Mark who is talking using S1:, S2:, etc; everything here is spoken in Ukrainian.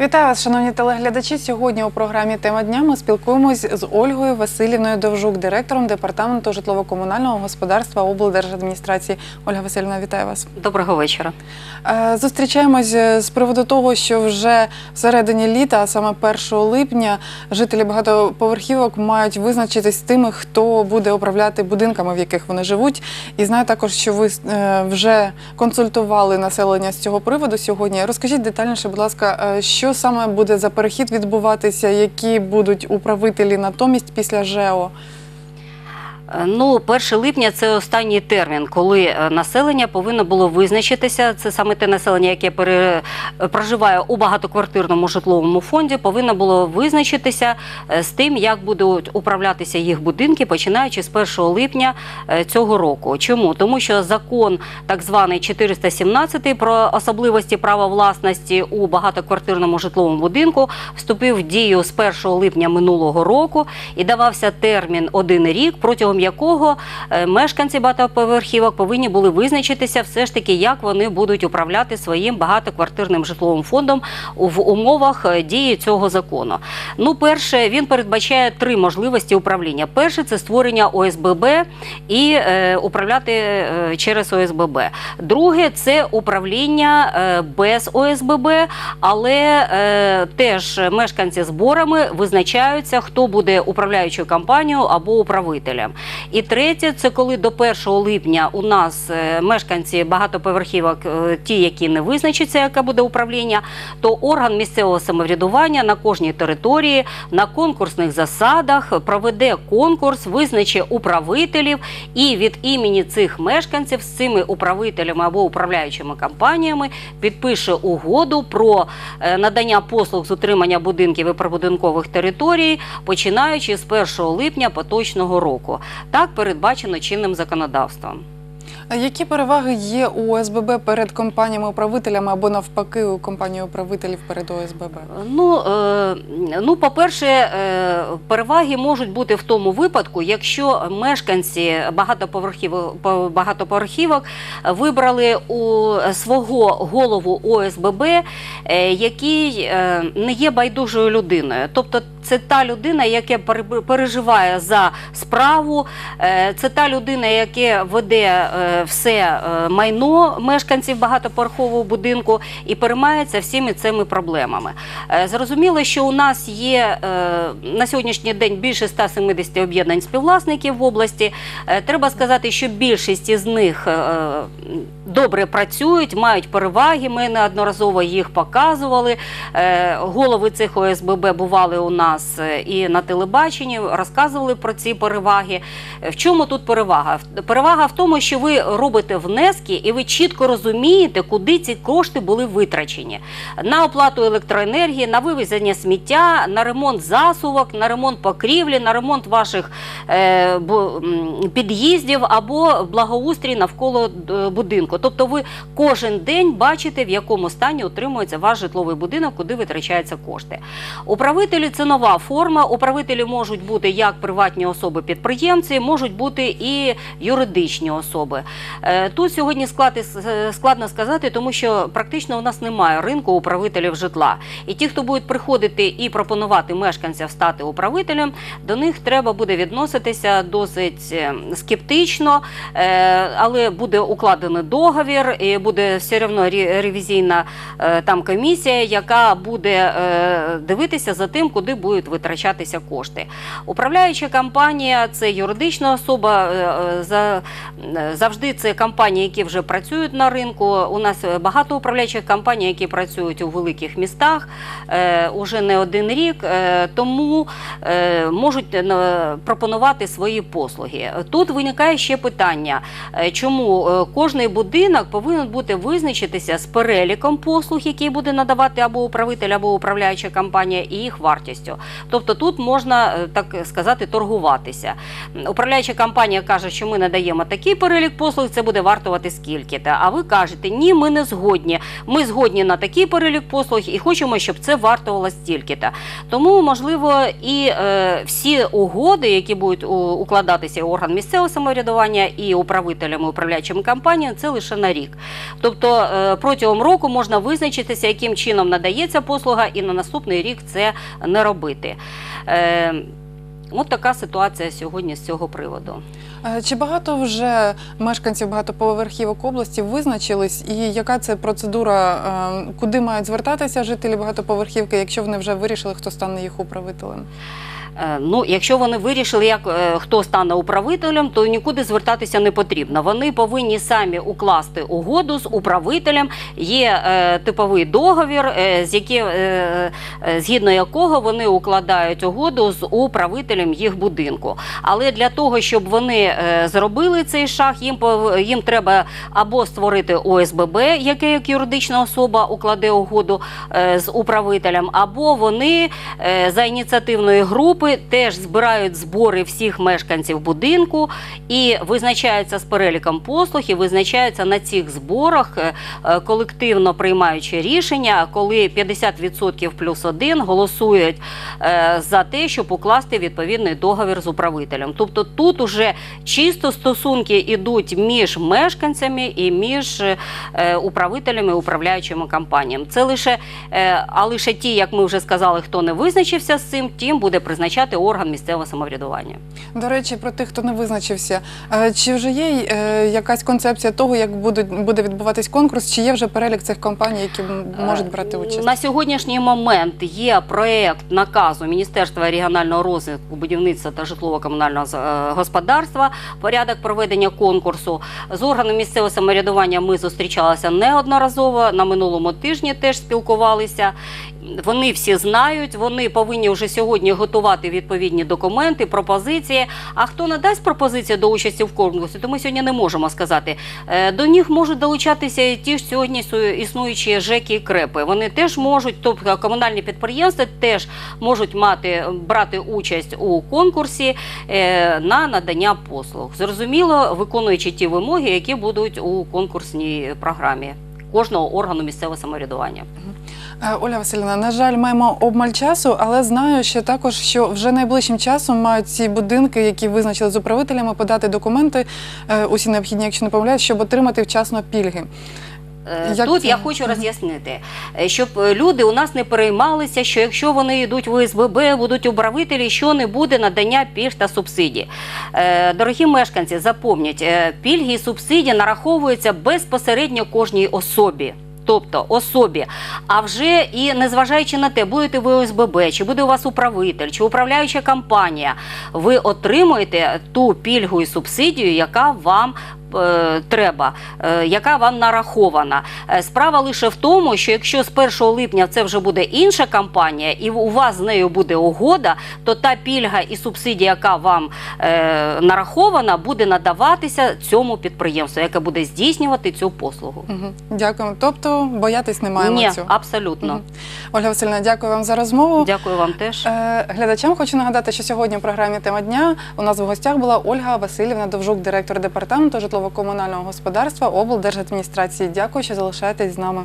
S1: Вітаю вас, шановні телеглядачі. Сьогодні у програмі Тема дня ми спілкуємось з Ольгою Васильівною Довжук, директором департаменту житлово-комунального господарства облдержадміністрації. Ольга Васильівна, вітаю вас.
S2: Доброго вечора.
S1: Е, Зустрічаємось е, з приводу того, що вже всередині літа, а саме 1 липня, жителі багатоповерхівок мають визначитись з тими, хто буде управляти будинками, в яких вони живуть. І знаю також, що ви е, вже консультували населення з цього приводу сьогодні. Розкажіть детальніше, будь ласка, е, саме буде за перехід відбуватися, які будуть управителі натомість після ЖЕО?
S2: Е, Ну, 1 липня це останній термін, коли е, населення повинно було визначитися. Це саме те населення, яке е, проживає у багатоквартирному житловому фонді, повинно було визначитися з тим, як будуть управлятися їх будинки, починаючи з 1 липня цього року. Чому? Тому що закон, так званий 417 про особливості права власності у багатоквартирному житловому будинку, вступив в дію з 1 липня минулого року і давався термін один рік, протягом якого е, мешканці багатоповерхівок повинні були визначитися все ж таки, як вони будуть управляти своїм багатоквартирним житловим фондом в умовах е, дії цього закону. Ну, перше, він передбачає три можливості управління. Перше це створення ОСББ і е, управляти е, через ОСББ. Друге це управління без ОСББ, але е, теж мешканці зборами визначаються, хто буде управляючою компанією або управителем. І третє, це коли до 1 липня у нас е, мешканці багатоповерхівок, е, ті, які не визначаться, яке буде управління, то орган місцевого самоврядування на кожній території на конкурсних засадах проведе конкурс, визначить управителів і від імені цих мешканців з цими управителями або управляючими компаніями підпише угоду про е, надання послуг з утримання будинків і прибудинкових територій, починаючи з 1 липня поточного року. Так передбачено чинним законодавством.
S1: А Які переваги є у ОСББ перед компаніями-управителями або навпаки у компанії-управителів перед ОСББ?
S2: Ну, е, ну, по-перше, е, переваги можуть бути в тому випадку, якщо мешканці багатоповерхівок, вибрали у свого голову ОСББ, е, який е, не є байдужою людиною. Тобто це та людина, яка переживає за справу, е, це та людина, яка веде е, все е, майно мешканців багатоповерхового будинку і переймається всіми цими проблемами. Зрозуміло, що у нас є на сьогоднішній день більше 170 об'єднань співвласників в області. Треба сказати, що більшість із них добре працюють, мають переваги. Ми неодноразово їх показували. Е, Голови цих ОСББ бували у нас е, і на телебаченні, розказували про ці переваги. В чому тут перевага? Перевага в тому, що ви робите внески і ви чітко розумієте, куди ці кошти були витрачені на оплату електроенергії, на вивезення сміття, на ремонт засувок, на ремонт покрівлі, на ремонт ваших е, під'їздів або благоустрій навколо е, будинку. Тобто ви кожен день бачите, в якому стані утримується ваш житловий будинок, куди витрачаються кошти. Управителі це нова форма. Управителі можуть бути як приватні особи-підприємці, можуть бути і юридичні особи. Е, Тут сьогодні е, складно сказати, тому що практично у нас немає ринку управителів житла. І ті, хто будуть приходити і пропонувати мешканцям стати управителем, до них треба буде відноситися досить е, скептично, е, але буде укладений договір, і буде все одно ревізійна е, там комісія, яка буде е, дивитися за тим, куди будуть витрачатися кошти. Управляюча компанія це юридична особа. е, За, завжди це компанії, які вже працюють на ринку. У нас багато управляючих компаній, які працюють у великих містах уже не один рік, тому можуть пропонувати свої послуги. Тут виникає ще питання, чому кожний будинок повинен бути визначитися з переліком послуг, які буде надавати або управитель, або управляюча компанія, і їх вартістю. Тобто тут можна е, так сказати торгуватися. Управляюча компанія каже, що ми надаємо такий перелік послуг, це буде вартувати скільки-то. А ви кажете, ні, ми не згодні. Ми згодні на такий перелік послуг і хочемо, щоб це вартувало стільки-то. Тому, можливо, і е, всі угоди, які будуть укладатися орган місцевого самоврядування і управителями управляючими компаніями, це лише на рік. Тобто е, протягом року можна визначитися, яким чином надається послуга, і на наступний рік це не робити. Е, От така ситуація сьогодні з цього приводу.
S1: Е, Чи багато вже мешканців багатоповерхівок області визначились, і яка це процедура, куди мають звертатися жителі багатоповерхівки, якщо вони вже вирішили, хто стане їх управителем?
S2: Е, Ну, якщо вони вирішили, як е, хто стане управителем, то нікуди звертатися не потрібно. Вони повинні самі укласти угоду з управителем. Є е, типовий договір, е, з яке, е, згідно якого вони укладають угоду з управителем їх будинку. Але для того, щоб вони зробили цей шаг, їм їм треба або створити ОСББ, яке як юридична особа укладе угоду з управителем, або вони за ініціативної групи теж збирають збори всіх мешканців будинку і визначаються з переліком послуг, і визначаються на цих зборах е, е, колективно приймаючи рішення, коли 50% плюс один голосують е, за те, щоб укласти відповідний договір з управителем. Тобто тут уже чисто стосунки йдуть між мешканцями і між управителями управляючими компаніями. Це лише, а лише ті, як ми вже сказали, хто не визначився з цим, тим буде призначати орган місцевого самоврядування.
S1: До речі, про тих, хто не визначився, е, чи вже є е, якась концепція того, як буде відбуватись конкурс, чи є вже перелік цих компаній, які можуть брати участь?
S2: Е, На сьогоднішній момент є проект наказу Міністерства регіонального розвитку, будівництва та житлово-комунального е, господарства порядок проведення конкурсу. З органом місцевого самоврядування ми зустрічалися неодноразово. На минулому тижні теж спілкувалися. Вони всі знають, вони повинні вже сьогодні готувати відповідні документи, пропозиції. А хто надасть пропозицію до участі в конкурсі, то ми сьогодні не можемо сказати. Е, До них можуть долучатися і ті ж сьогодні існуючі ЖЕКи і КРЕПи. Вони теж можуть, тобто комунальні підприємства теж можуть мати брати участь у конкурсі е, на надання послуг. Зрозуміло, виконуючи ті вимоги, які будуть у конкурсній програмі кожного органу місцевого самоврядування.
S1: Е, Оля Васильівна, на жаль, маємо обмаль часу, але знаю, що також що вже найближчим часом мають ці будинки, які визначили з управителями, подати документи, е, усі необхідні, якщо не помиляюсь, щоб отримати вчасно пільги.
S2: Е,
S1: Як
S2: Тут
S1: це?
S2: я хочу роз'яснити, щоб люди у нас не переймалися, що якщо вони йдуть в ОСББ, будуть управителі, що не буде надання пільг та субсидій. Дорогі мешканці, запомніть, пільги і субсидії нараховуються безпосередньо кожній особі. Тобто особі, а вже і незважаючи на те, будете ви ОСББ, чи буде у вас управитель, чи управляюча компанія, ви отримуєте ту пільгу і субсидію, яка вам треба, е, яка вам нарахована. Е, Справа лише в тому, що якщо з 1 липня це вже буде інша компанія, і у вас з нею буде угода, то та пільга і субсидія, яка вам е, нарахована, буде надаватися цьому підприємству, яке буде здійснювати цю послугу.
S1: Дякуємо. Тобто боятись не маємо
S2: Ні,
S1: цього.
S2: абсолютно.
S1: Ольга Васильівна, дякую вам за розмову.
S2: Дякую вам теж.
S1: Е, Глядачам хочу нагадати, що сьогодні в програмі Тема дня у нас в гостях була Ольга Васильівна Довжук, директор департаменту житлово-комунального господарства облдержадміністрації. Дякую, що залишаєтесь з нами.